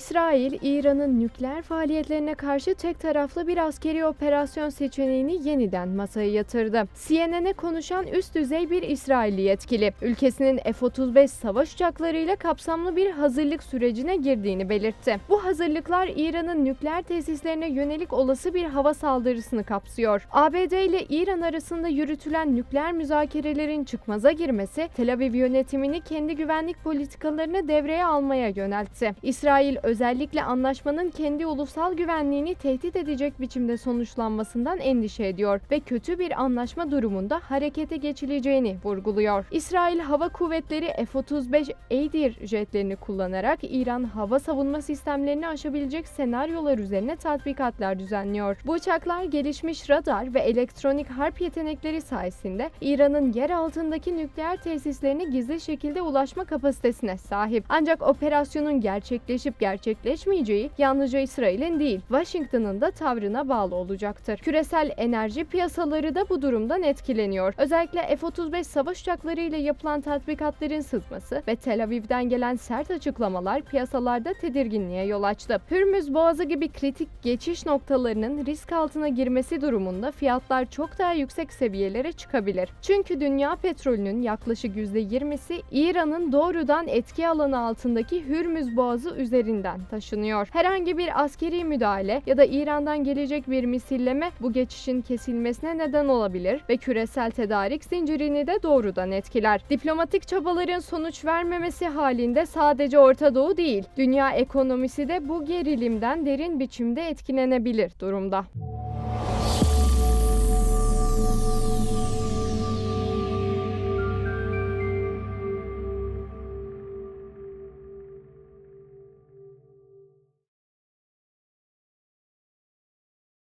İsrail, İran'ın nükleer faaliyetlerine karşı tek taraflı bir askeri operasyon seçeneğini yeniden masaya yatırdı. CNN'e konuşan üst düzey bir İsrailli yetkili, ülkesinin F-35 savaş uçaklarıyla kapsamlı bir hazırlık sürecine girdiğini belirtti. Bu hazırlıklar İran'ın nükleer tesislerine yönelik olası bir hava saldırısını kapsıyor. ABD ile İran arasında yürütülen nükleer müzakerelerin çıkmaza girmesi, Tel Aviv yönetimini kendi güvenlik politikalarını devreye almaya yöneltti. İsrail özellikle anlaşmanın kendi ulusal güvenliğini tehdit edecek biçimde sonuçlanmasından endişe ediyor ve kötü bir anlaşma durumunda harekete geçileceğini vurguluyor. İsrail Hava Kuvvetleri F-35 Adir jetlerini kullanarak İran hava savunma sistemlerini aşabilecek senaryolar üzerine tatbikatlar düzenliyor. Bu uçaklar gelişmiş radar ve elektronik harp yetenekleri sayesinde İran'ın yer altındaki nükleer tesislerine gizli şekilde ulaşma kapasitesine sahip. Ancak operasyonun gerçekleşip gerçekleşmeyeceği yalnızca İsrail'in değil, Washington'ın da tavrına bağlı olacaktır. Küresel enerji piyasaları da bu durumdan etkileniyor. Özellikle F-35 savaş uçakları ile yapılan tatbikatların sızması ve Tel Aviv'den gelen sert açıklamalar piyasalarda tedirginliğe yol açtı. Hürmüz Boğazı gibi kritik geçiş noktalarının risk altına girmesi durumunda fiyatlar çok daha yüksek seviyelere çıkabilir. Çünkü dünya petrolünün yaklaşık %20'si İran'ın doğrudan etki alanı altındaki Hürmüz Boğazı üzerinden taşınıyor. Herhangi bir askeri müdahale ya da İran'dan gelecek bir misilleme bu geçişin kesilmesine neden olabilir ve küresel tedarik zincirini de doğrudan etkiler. Diplomatik çabaların sonuç vermemesi halinde sadece Orta Doğu değil, dünya ekonomisi de bu gerilimden derin biçimde etkilenebilir durumda.